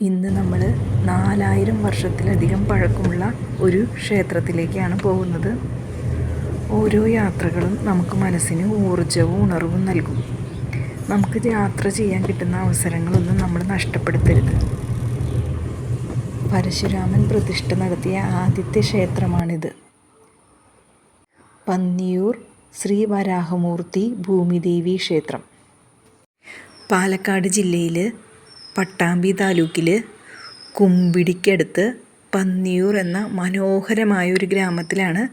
ഇന്ന് നമ്മൾ നാലായിരം വർഷത്തിലധികം പഴക്കമുള്ള ഒരു ക്ഷേത്രത്തിലേക്കാണ് പോകുന്നത്. ഓരോ യാത്രകളും നമുക്ക് മനസ്സിന് ഊർജവും ഉണർവും നൽകും. നമുക്ക് യാത്ര ചെയ്യാൻ കിട്ടുന്ന അവസരങ്ങളൊന്നും നമ്മൾ നഷ്ടപ്പെടുത്തരുത്. പരശുരാമൻ പ്രതിഷ്ഠ നടത്തിയ ആദ്യത്തെ ക്ഷേത്രമാണിത്. പന്നിയൂർ ശ്രീ വരാഹമൂർത്തി ഭൂമിദേവി ക്ഷേത്രം. പാലക്കാട് ജില്ലയിൽ പട്ടാമ്പി താലൂക്കിൽ കുമ്പിടിക്കടുത്ത് പന്നിയൂർ എന്ന മനോഹരമായ ഒരു ഗ്രാമത്തിലാണ്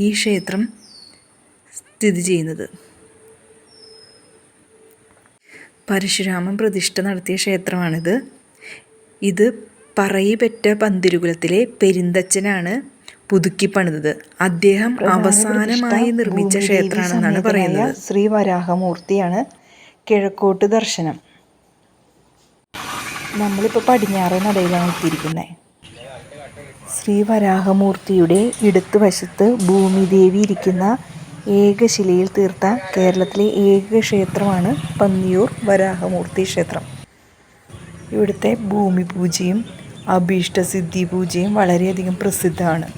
ഈ ക്ഷേത്രം സ്ഥിതി ചെയ്യുന്നത്. പരശുരാമൻ പ്രതിഷ്ഠ നടത്തിയ ക്ഷേത്രമാണിത്. ഇത് പറയിപെറ്റ പന്തിരുകുലത്തിലെ പെരിന്തച്ചനാണ് പുതുക്കി പണിതത്. അദ്ദേഹം അവസാനമായി നിർമ്മിച്ച ക്ഷേത്രമാണെന്നാണ് പറയുന്നത്. ശ്രീ വരാഹമൂർത്തിയാണ് കിഴക്കോട്ട് ദർശനം. നമ്മളിപ്പോൾ പടിഞ്ഞാറ് നടയിലാണ് എത്തിയിരിക്കുന്നത് ശ്രീ വരാഹമൂർത്തിയുടെ ഇടത്തു വശത്ത് ഭൂമിദേവി ഇരിക്കുന്ന ഏകശിലയിൽ തീർത്ത കേരളത്തിലെ ഏക ക്ഷേത്രമാണ് പന്നിയൂർ വരാഹമൂർത്തി ക്ഷേത്രം. ഇവിടുത്തെ ഭൂമി പൂജയും അഭീഷ്ടസിദ്ധി പൂജയും വളരെയധികം പ്രസിദ്ധമാണ്.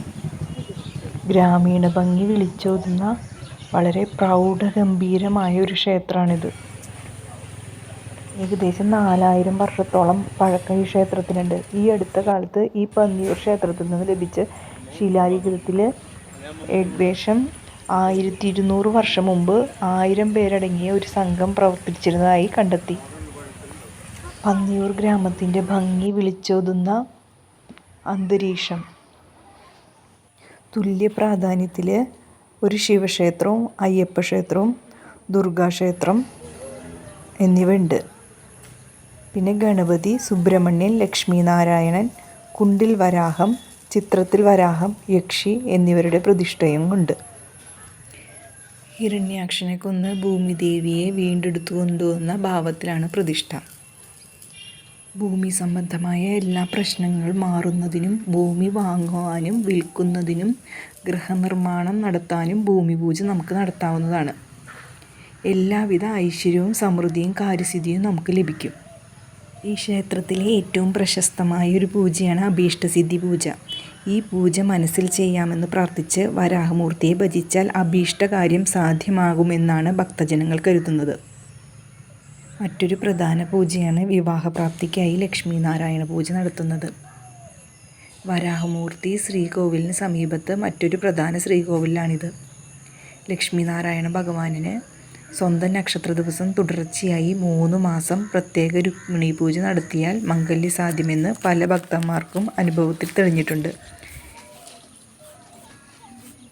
ഗ്രാമീണ ഭംഗി വിളിച്ചോതുന്ന വളരെ പ്രൗഢഗംഭീരമായ ഒരു ക്ഷേത്രമാണിത്. ഏകദേശം നാലായിരം വർഷത്തോളം പഴക്കം ഈ ക്ഷേത്രത്തിനുണ്ട്. ഈ അടുത്ത കാലത്ത് ഈ പന്നിയൂർ ക്ഷേത്രത്തിൽ നിന്ന് ലഭിച്ച ശിലാലിഖിതത്തിൽ ഏകദേശം ആയിരത്തി ഇരുന്നൂറ് വർഷം മുമ്പ് ആയിരം പേരടങ്ങിയ ഒരു സംഘം പ്രവർത്തിച്ചിരുന്നതായി കണ്ടെത്തി. പന്നിയൂർ ഗ്രാമത്തിന്റെ ഭംഗി വിളിച്ചോതുന്ന അന്തരീക്ഷം. തുല്യ പ്രാധാന്യത്തിൽ ഒരു ശിവക്ഷേത്രവും അയ്യപ്പക്ഷേത്രവും ദുർഗാക്ഷേത്രം എന്നിവ ഉണ്ട് പിന്നെ ഗണപതി സുബ്രഹ്മണ്യൻ ലക്ഷ്മി നാരായണൻ കുണ്ടിൽ വരാഹം ചിത്രത്തിൽ വരാഹം യക്ഷി എന്നിവരുടെ പ്രതിഷ്ഠയും ഉണ്ട്. ഹിരണ്യാക്ഷനെ കൊന്ന് ഭൂമിദേവിയെ വീണ്ടെടുത്തു കൊണ്ടുവന്ന ഭാവത്തിലാണ് പ്രതിഷ്ഠ. ഭൂമി സംബന്ധമായ എല്ലാ പ്രശ്നങ്ങൾ മാറുന്നതിനും ഭൂമി വാങ്ങുവാനും വിൽക്കുന്നതിനും ഗൃഹനിർമ്മാണം നടത്താനും ഭൂമി പൂജ നമുക്ക് നടത്താവുന്നതാണ്. എല്ലാവിധ ഐശ്വര്യവും സമൃദ്ധിയും കാര്യസിദ്ധിയും നമുക്ക് ലഭിക്കും. ഈ ക്ഷേത്രത്തിലെ ഏറ്റവും പ്രശസ്തമായ ഒരു പൂജയാണ് അഭീഷ്ടസിദ്ധി പൂജ. ഈ പൂജ മനസ്സിൽ ചെയ്യാമെന്ന് പ്രാർത്ഥിച്ച് വരാഹമൂർത്തിയെ ഭജിച്ചാൽ അഭീഷ്ടകാര്യം സാധ്യമാകുമെന്നാണ് ഭക്തജനങ്ങൾ കരുതുന്നത്. മറ്റൊരു പ്രധാന പൂജയാണ് വിവാഹപ്രാപ്തിക്കായി ലക്ഷ്മി നാരായണ പൂജ നടത്തുന്നത്. വരാഹമൂർത്തി ശ്രീകോവിലിന് സമീപത്ത് മറ്റൊരു പ്രധാന ശ്രീകോവിലാണിത്. ലക്ഷ്മിനാരായണ ഭഗവാനിന് സ്വന്തം നക്ഷത്ര ദിവസം തുടർച്ചയായി മൂന്ന് മാസം പ്രത്യേക രുക്മിണി പൂജ നടത്തിയാൽ മംഗല്യ സാധ്യമെന്ന് പല ഭക്തന്മാർക്കും അനുഭവത്തിൽ തെളിഞ്ഞിട്ടുണ്ട്.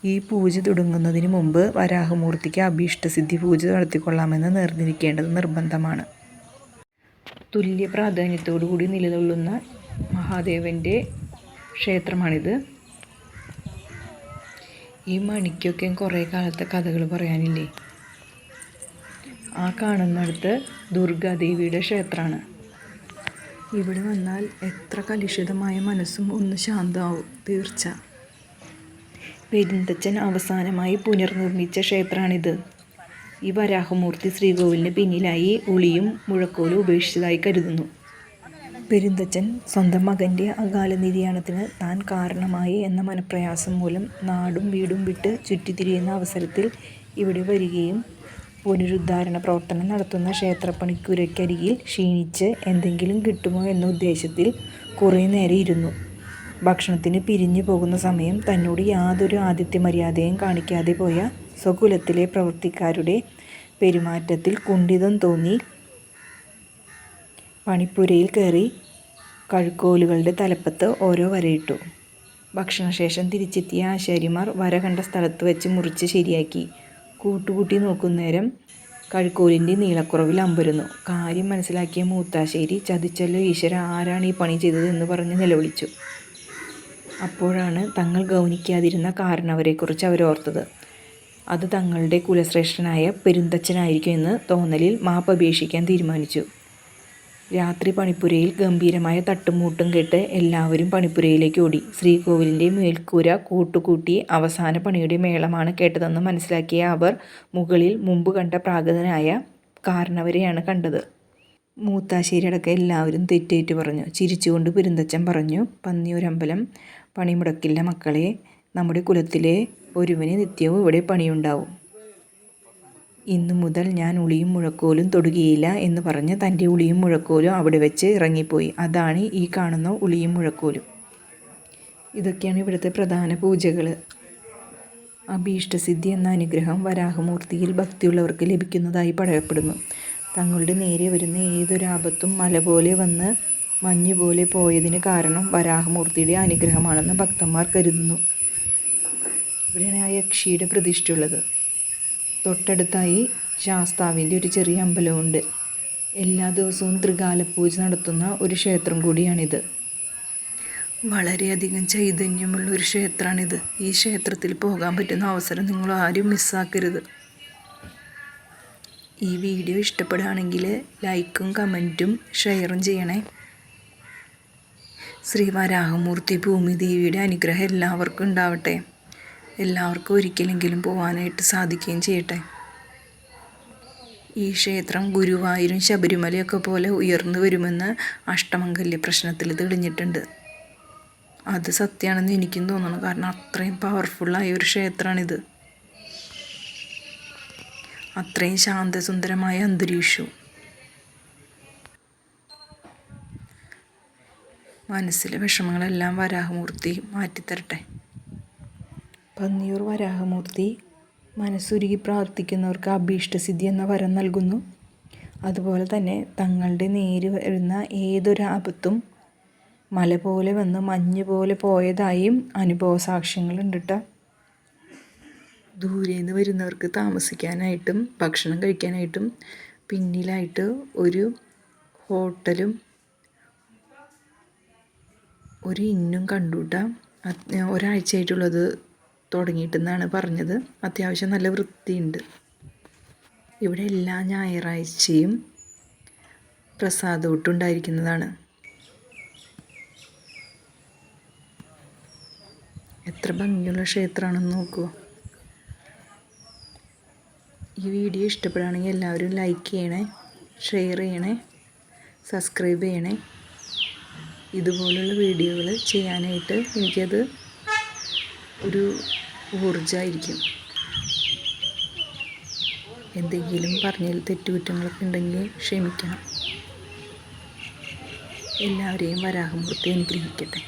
ഈ പൂജ തുടങ്ങുന്നതിന് മുമ്പ് വരാഹമൂർത്തിക്ക് അഭീഷ്ടസിദ്ധി പൂജ നടത്തിക്കൊള്ളാമെന്ന് നേർന്നിരിക്കേണ്ടത് നിർബന്ധമാണ്. തുല്യ പ്രാധാന്യത്തോടു കൂടി നിലകൊള്ളുന്ന മഹാദേവന്റെ ക്ഷേത്രമാണിത്. ഈ മണിക്കൊക്കെ കുറേ കാലത്തെ കഥകൾ പറയാനില്ലേ? ആ കാണുന്നിടത്ത് ദുർഗാദേവിയുടെ ക്ഷേത്രമാണ്. ഇവിടെ വന്നാൽ എത്ര കലുഷിതമായ മനസ്സും ഒന്ന് ശാന്തമാവും തീർച്ച. പെരിന്തച്ചൻ അവസാനമായി പുനർനിർമ്മിച്ച ക്ഷേത്രമാണിത്. ഈ വരാഹമൂർത്തി ശ്രീകോവിലിന് പിന്നിലായി ഉളിയും മുഴക്കോലും ഉപേക്ഷിച്ചതായി കരുതുന്നു. പെരിന്തച്ചൻ സ്വന്തം മകന്റെ അകാല നിര്യാണത്തിന് താൻ കാരണമായി എന്ന മനപ്രയാസം മൂലം നാടും വീടും വിട്ട് ചുറ്റിത്തിരിയുന്ന അവസരത്തിൽ ഇവിടെ വരികയും പുനരുദ്ധാരണ പ്രവർത്തനം നടത്തുന്ന ക്ഷേത്രപ്പണിക്കുരയ്ക്കരികിൽ ക്ഷീണിച്ച് എന്തെങ്കിലും കിട്ടുമോ എന്ന ഉദ്ദേശത്തിൽ കുറേ നേരം ഇരുന്നു. ഭക്ഷണത്തിന് പിരിഞ്ഞു പോകുന്ന സമയം തന്നോട് യാതൊരു ആദിത്യ മര്യാദയും കാണിക്കാതെ പോയ സ്വകുലത്തിലെ പ്രവൃത്തിക്കാരുടെ പെരുമാറ്റത്തിൽ കുണ്ഠിതം തോന്നി. പണിപ്പുരയിൽ കയറി കഴുക്കോലുകളുടെ തലപ്പത്ത് ഓരോ വരയിട്ടു. ഭക്ഷണശേഷം തിരിച്ചെത്തിയ ആശാരിമാർ വര കണ്ട സ്ഥലത്ത് വെച്ച് മുറിച്ച് ശരിയാക്കി. കൂട്ടുകൂട്ടി നോക്കുന്നേരം കഴുക്കോലിന്റെ നീളക്കുറവിൽ അമ്പരുന്നു. കാര്യം മനസ്സിലാക്കിയ മൂത്താശ്ശേരി ചതിച്ചല്ലോ ഈശ്വര ആരാണ് ഈ പണി ചെയ്തത് എന്ന് പറഞ്ഞ് നിലവിളിച്ചു. അപ്പോഴാണ് തങ്ങൾ ഗൗനിക്കാതിരുന്ന കാരണവരെക്കുറിച്ച് അവരോർത്തത് അത് തങ്ങളുടെ കുലശ്രേഷ്ഠനായ പെരുന്തച്ഛനായിരിക്കും എന്ന് തോന്നലിൽ മാപ്പ് അപേക്ഷിക്കാൻ തീരുമാനിച്ചു. രാത്രി പണിപ്പുരയിൽ ഗംഭീരമായ തട്ടുമൂട്ടും കേട്ട് എല്ലാവരും പണിപ്പുരയിലേക്ക് ഓടി. ശ്രീകോവിലിന്റെ മേൽക്കൂര കൂട്ടുകൂട്ടി അവസാന പണിയുടെ മേളമാണ് കേട്ടതെന്ന് മനസ്സിലാക്കിയ അവർ മുകളിൽ മുമ്പ് കണ്ട പ്രാകൃതനായ കാരണവരെയാണ് കണ്ടത്. മൂത്താശ്ശേരി അടക്കം എല്ലാവരും തെറ്റേറ്റ് പറഞ്ഞു. ചിരിച്ചുകൊണ്ട് പെരുന്തച്ചൻ പറഞ്ഞു പന്നിയൂരമ്പലം പണിമുടക്കില്ല മക്കളെ. നമ്മുടെ കുലത്തിലെ ഒരുവന് നിത്യവും ഇവിടെ പണിയുണ്ടാവും. ഇന്നു മുതൽ ഞാൻ ഉളിയും മുഴക്കോലും തൊടുകയില്ല എന്ന് പറഞ്ഞ് തന്റെ ഉളിയും മുഴക്കോലും അവിടെ വെച്ച് ഇറങ്ങിപ്പോയി. അതാണ് ഈ കാണുന്ന ഉളിയും മുഴക്കോലും. ഇതൊക്കെയാണ് ഇവിടുത്തെ പ്രധാന പൂജകൾ അഭീഷ്ടസിദ്ധി എന്ന അനുഗ്രഹം വരാഹമൂർത്തിയിൽ ഭക്തിയുള്ളവർക്ക് ലഭിക്കുന്നതായി പറയപ്പെടുന്നു. തങ്ങളുടെ നേരെ വരുന്ന ഏതൊരാപത്തും മല പോലെ വന്ന് മഞ്ഞ് പോലെ പോയതിന് കാരണം വരാഹമൂർത്തിയുടെ അനുഗ്രഹമാണെന്ന് ഭക്തന്മാർ കരുതുന്നു. ഇവിടെയാണ് ആ യക്ഷിയുടെ പ്രതിഷ്ഠയുള്ളത്. തൊട്ടടുത്തായി ശാസ്താവിന്റെ ഒരു ചെറിയ അമ്പലമുണ്ട്. എല്ലാ ദിവസവും ത്രികാല പൂജ നടത്തുന്ന ഒരു ക്ഷേത്രം കൂടിയാണിത്. വളരെയധികം ചൈതന്യമുള്ള ഒരു ക്ഷേത്രമാണിത്. ഈ ക്ഷേത്രത്തിൽ പോകാൻ പറ്റുന്ന അവസരം നിങ്ങൾ ആരും മിസ്സാക്കരുത്. ഈ വീഡിയോ ഇഷ്ടപ്പെടുകയാണെങ്കിൽ ലൈക്കും കമന്റും ഷെയറും ചെയ്യണേ. ശ്രീ വരാഹമൂർത്തി ഭൂമിദേവിയുടെ അനുഗ്രഹം എല്ലാവർക്കും ഉണ്ടാവട്ടെ. എല്ലാവർക്കും ഒരിക്കലെങ്കിലും പോകാനായിട്ട് സാധിക്കുകയും ചെയ്യട്ടെ. ഈ ക്ഷേത്രം ഗുരുവായൂരും ശബരിമലയൊക്കെ പോലെ ഉയർന്നു വരുമെന്ന് അഷ്ടമംഗല്യ പ്രശ്നത്തിൽ തെളിഞ്ഞിട്ടുണ്ട്. അത് സത്യമാണെന്ന് എനിക്കും തോന്നുന്നു കാരണം അത്രയും പവർഫുള്ളായ ഒരു ക്ഷേത്രമാണിത്. അത്രയും ശാന്തസുന്ദരമായ അന്തരീക്ഷവും. മനസ്സിലെ വിഷമങ്ങളെല്ലാം വരാഹമൂർത്തി മാറ്റിത്തരട്ടെ. പന്നിയൂർ വരാഹമൂർത്തി മനസ്സുരുകി പ്രാർത്ഥിക്കുന്നവർക്ക് അഭീഷ്ടസിദ്ധി എന്ന വരം നൽകുന്നു. അതുപോലെ തന്നെ തങ്ങളുടെ നേര് വരുന്ന ഏതൊരു ആപത്തും മല പോലെ വന്ന് മഞ്ഞ് പോലെ പോയതായും അനുഭവ സാക്ഷ്യങ്ങളുണ്ട് കേട്ടോ ദൂരെ നിന്ന് വരുന്നവർക്ക് താമസിക്കാനായിട്ടും ഭക്ഷണം കഴിക്കാനായിട്ടും പിന്നിലായിട്ട് ഒരു ഹോട്ടലും ഒരു ഇന്നും കണ്ടുകൂട്ട ഒരാഴ്ചയായിട്ടുള്ളത് തുടങ്ങിയിട്ടെന്നാണ് പറഞ്ഞത്. അത്യാവശ്യം നല്ല വൃത്തിയുണ്ട്. ഇവിടെ എല്ലാ ഞായറാഴ്ചയും പ്രസാദമൊട്ടുണ്ടായിരിക്കുന്നതാണ് എത്ര ഭംഗിയുള്ള ക്ഷേത്രമാണെന്ന് നോക്കൂ. ഈ വീഡിയോ ഇഷ്ടപ്പെടുകയാണെങ്കിൽ എല്ലാവരും ലൈക്ക് ചെയ്യണേ ഷെയർ ചെയ്യണേ സബ്സ്ക്രൈബ് ചെയ്യണേ. ഇതുപോലുള്ള വീഡിയോകൾ ചെയ്യാനായിട്ട് എനിക്കത് ഒരു ഊർജായിരിക്കും എന്തെങ്കിലും പറഞ്ഞതിൽ തെറ്റുകുറ്റങ്ങളൊക്കെ ഉണ്ടെങ്കിൽ ക്ഷമിക്കണം. എല്ലാവരെയും വരാഹമൂർത്തി അനുഗ്രഹിക്കട്ടെ.